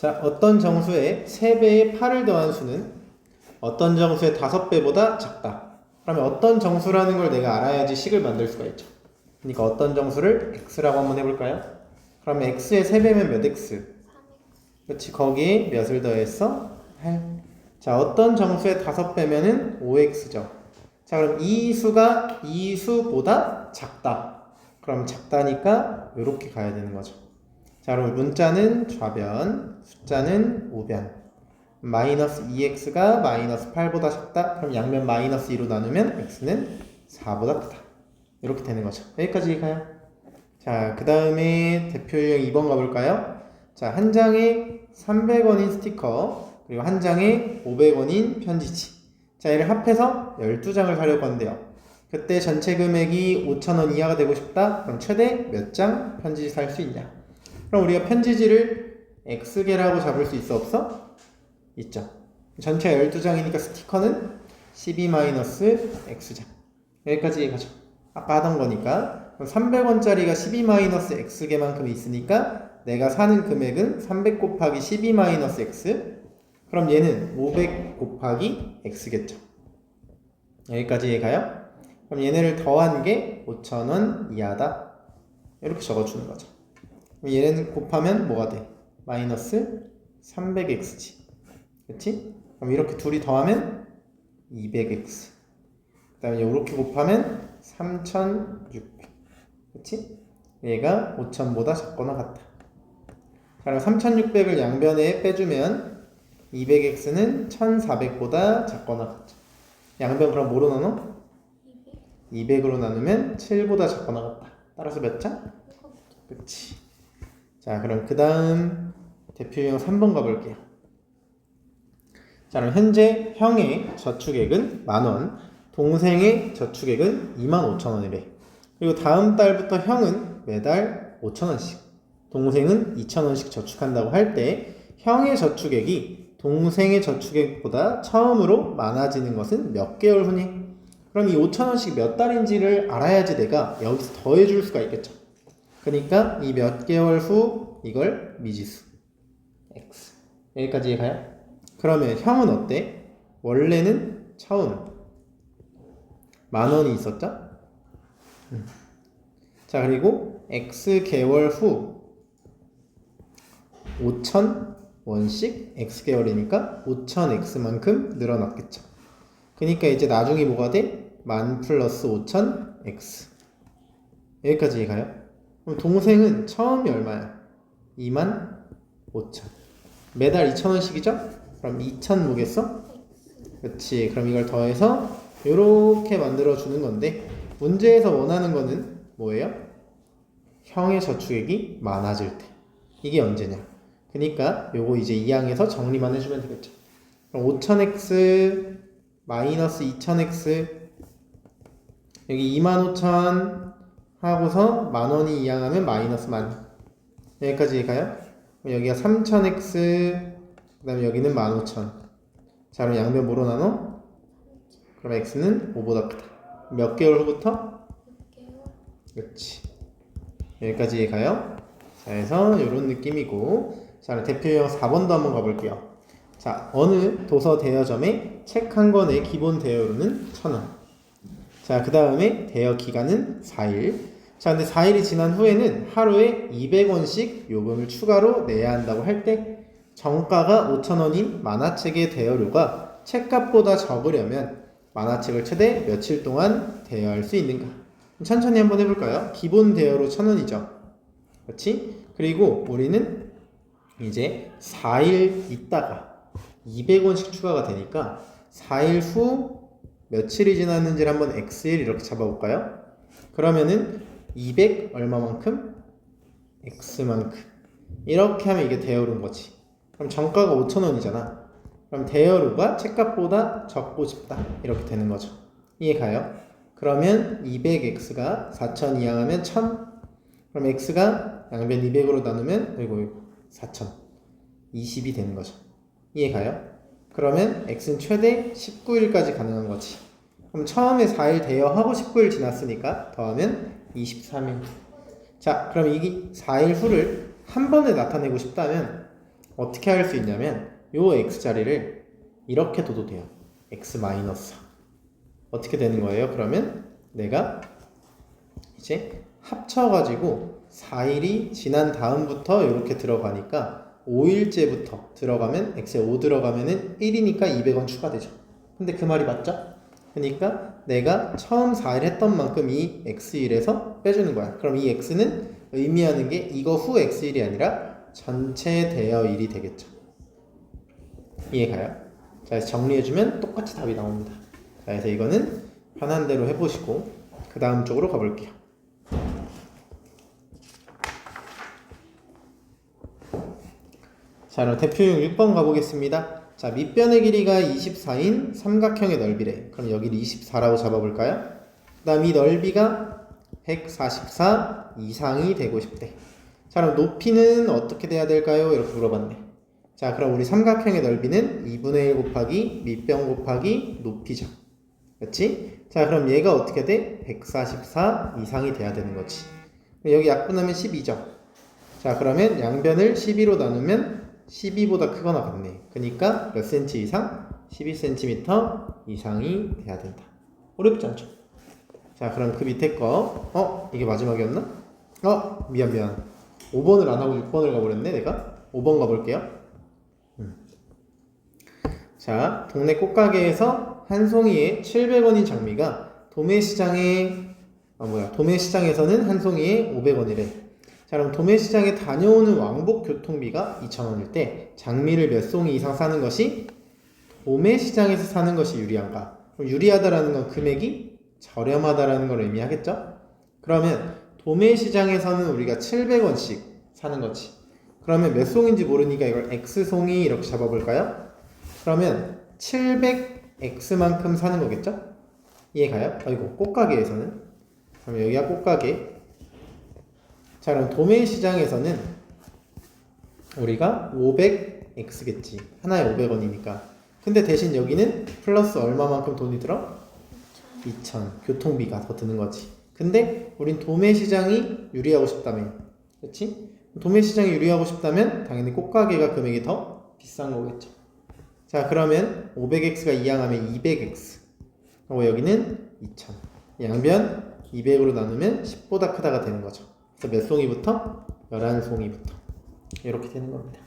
자, 어떤 정수의 3배의 8을 더한 수는 어떤 정수의 5배보다 작다. 그러면 어떤 정수라는 걸 내가 알아야지 식을 만들 수가 있죠. 그러니까 어떤 정수를 x라고 한번 해볼까요? 그러면 x의 3배면 몇 x? 그렇지, 거기에 몇을 더했어? 8. 자, 어떤 정수의 5배면은 5x죠. 자, 그럼 이 수가 이 수보다 작다. 그럼 작다니까 이렇게 가야 되는 거죠. 자, 그럼 문자는 좌변, 숫자는 우변. 마이너스 2x가 마이너스 8보다 작다. 그럼 양면 마이너스 2로 나누면 x는 4보다 크다. 이렇게 되는 거죠. 여기까지 가요. 자, 그 다음에 대표 유형 2번 가볼까요? 자, 한 장에 300원인 스티커, 그리고 한 장에 500원인 편지지. 자, 얘를 합해서 12장을 사려고 하는데요. 그때 전체 금액이 5,000원 이하가 되고 싶다? 그럼 최대 몇 장 편지지 살 수 있냐? 그럼 우리가 편지지를 X개라고 잡을 수 있어 없어? 있죠. 전체 12장이니까 스티커는 12-X장. 여기까지 가죠. 아까 하던 거니까. 300원짜리가 12-X개만큼 있으니까 내가 사는 금액은 300 곱하기 12-X. 그럼 얘는 500 곱하기 X겠죠. 여기까지 가요? 그럼 얘네를 더한 게 5,000원 이하다. 이렇게 적어주는 거죠. 얘는 곱하면 뭐가 돼? 마이너스 300x지. 그렇지? 그럼 이렇게 둘이 더하면 200x. 그 다음에 이렇게 곱하면 3600. 그렇지? 얘가 5000보다 작거나 같다. 자, 그럼 3600을 양변에 빼주면 200x는 1400보다 작거나 같죠. 양변 그럼 뭐로 나눠? 200으로 나누면 7보다 작거나 같다. 따라서 몇 장? 그치. 자, 그럼 그 다음 대표 유형 3번 가볼게요. 자, 그럼 현재 형의 저축액은 만원, 동생의 저축액은 25,000원이래. 그리고 다음 달부터 형은 매달 5,000원씩, 동생은 2,000원씩 저축한다고 할 때 형의 저축액이 동생의 저축액보다 처음으로 많아지는 것은 몇 개월 후니? 그럼 이 5,000원씩 몇 달인지를 알아야지 내가 여기서 더해줄 수가 있겠죠. 그러니까 이 몇 개월 후 이걸 미지수 x 여기까지 가요? 그러면 형은 어때? 원래는 처음 만 원이 있었죠? 음. 자 그리고 x 개월 후 5천 원씩 x 개월이니까 5천 x만큼 늘어났겠죠. 그러니까 이제 나중에 뭐가 돼? 만 플러스 5천 x 여기까지 가요? 동생은 처음이 얼마야? 2만 5천. 매달 2천 원씩이죠? 그럼 2천 무겠어? 그렇지. 그럼 이걸 더해서 이렇게 만들어 주는 건데 문제에서 원하는 거는 뭐예요? 형의 저축액이 많아질 때. 이게 언제냐? 그러니까 요거 이제 2항에서 정리만 해주면 되겠죠. 그럼 5천x 마이너스 2천x 여기 25,000 하고서 만 원이 이항하면 마이너스 만 여기까지 가요? 여기가 3000x 그 다음에 여기는 15000 자 그럼 양변 뭐로 나눠? 그럼 x는 5보다 크다 몇 개월 후부터? 그렇지 여기까지 가요? 자 그래서 이런 느낌이고 자 그럼 대표 유형 4번도 한번 가볼게요 자 어느 도서 대여점에 책 한 권의 기본 대여료는 1000원 자, 그 다음에 대여 기간은 4일. 자, 근데 4일이 지난 후에는 하루에 200원씩 요금을 추가로 내야 한다고 할 때 정가가 5,000원인 만화책의 대여료가 책값보다 적으려면 만화책을 최대 며칠 동안 대여할 수 있는가? 천천히 한번 해볼까요? 기본 대여로 1,000원이죠. 그렇지? 그리고 우리는 이제 4일 있다가 200원씩 추가가 되니까 4일 후 며칠이 지났는지를 한번 x일 이렇게 잡아볼까요? 그러면은 200 얼마만큼? x만큼 이렇게 하면 이게 대여료인 거지 그럼 정가가 5천원이잖아 그럼 대여료가 책값보다 적고 싶다 이렇게 되는 거죠 이해 가요? 그러면 200x가 4천 이항하면 1000 그럼 x가 양변 200으로 나누면 그리고 4천 20이 되는 거죠 이해 가요? 그러면 x는 최대 19일까지 가능한 거지. 그럼 처음에 4일 대여하고 19일 지났으니까 더하면 23일. 자, 그럼 이게 4일 후를 한 번에 나타내고 싶다면 어떻게 할 수 있냐면 요 x자리를 이렇게 둬도 돼요. x 마이너스 4. 어떻게 되는 거예요? 그러면 내가 이제 합쳐가지고 4일이 지난 다음부터 이렇게 들어가니까 5일째부터 들어가면 x에 5 들어가면은 1이니까 200원 추가되죠. 근데 그 말이 맞죠? 그러니까 내가 처음 4일 했던 만큼 이 x1에서 빼주는 거야. 그럼 이 x는 의미하는 게 이거 후 x1이 아니라 전체 대여 1이 되겠죠. 이해가요? 자, 그래서 정리해주면 똑같이 답이 나옵니다. 자, 그래서 이거는 편한 대로 해보시고 그 다음 쪽으로 가볼게요. 자, 그럼 대표용 6번 가보겠습니다. 자, 밑변의 길이가 24인 삼각형의 넓이래. 그럼 여기를 24라고 잡아볼까요? 그 다음 이 넓이가 144 이상이 되고 싶대. 자, 그럼 높이는 어떻게 돼야 될까요? 이렇게 물어봤네. 자, 그럼 우리 삼각형의 넓이는 2분의 1 곱하기 밑변 곱하기 높이죠. 그렇지? 자, 그럼 얘가 어떻게 돼? 144 이상이 돼야 되는 거지. 여기 약분하면 12죠. 자, 그러면 양변을 12로 나누면 12보다 크거나 같네. 그러니까 몇 센치 이상? 12cm 이상이 돼야 된다. 어렵지 않죠? 자, 그럼 그 밑에 거, 어? 이게 마지막이었나? 어? 미안, 미안. 5번을 안 하고 6번을 가버렸네, 내가. 5번 가볼게요. 음. 자, 동네 꽃가게에서 한 송이에 700원인 장미가 도매시장에, 아, 뭐야, 도매시장에서는 한 송이에 500원이래. 자, 그럼 도매시장에 다녀오는 왕복 교통비가 2,000원일 때 장미를 몇 송이 이상 사는 것이 도매시장에서 사는 것이 유리한가? 그럼 유리하다라는 건 금액이 저렴하다라는 걸 의미하겠죠? 그러면 도매시장에서는 우리가 700원씩 사는 거지. 그러면 몇 송인지 모르니까 이걸 x송이 이렇게 잡아볼까요? 그러면 700x만큼 사는 거겠죠? 이해가요? 아이고 꽃가게에서는 그럼 여기가 꽃가게 자 그럼 도매시 시장에서는 우리가 500x겠지. 하나에 500원이니까. 근데 대신 여기는 플러스 얼마만큼 돈이 들어? 2,000 교통비가 더 드는 거지. 근데 우린 도매 시장이 유리하고 싶다면 그렇지? 도매 시장이 유리하고 싶다면 당연히 꽃가게가 금액이 더 비싼 거겠죠. 자 그러면 500x가 이항하면 200x 그리고 여기는 2,000 양변 200으로 나누면 10보다 크다가 되는 거죠 그래서 몇 송이부터? 11송이부터 이렇게 되는 겁니다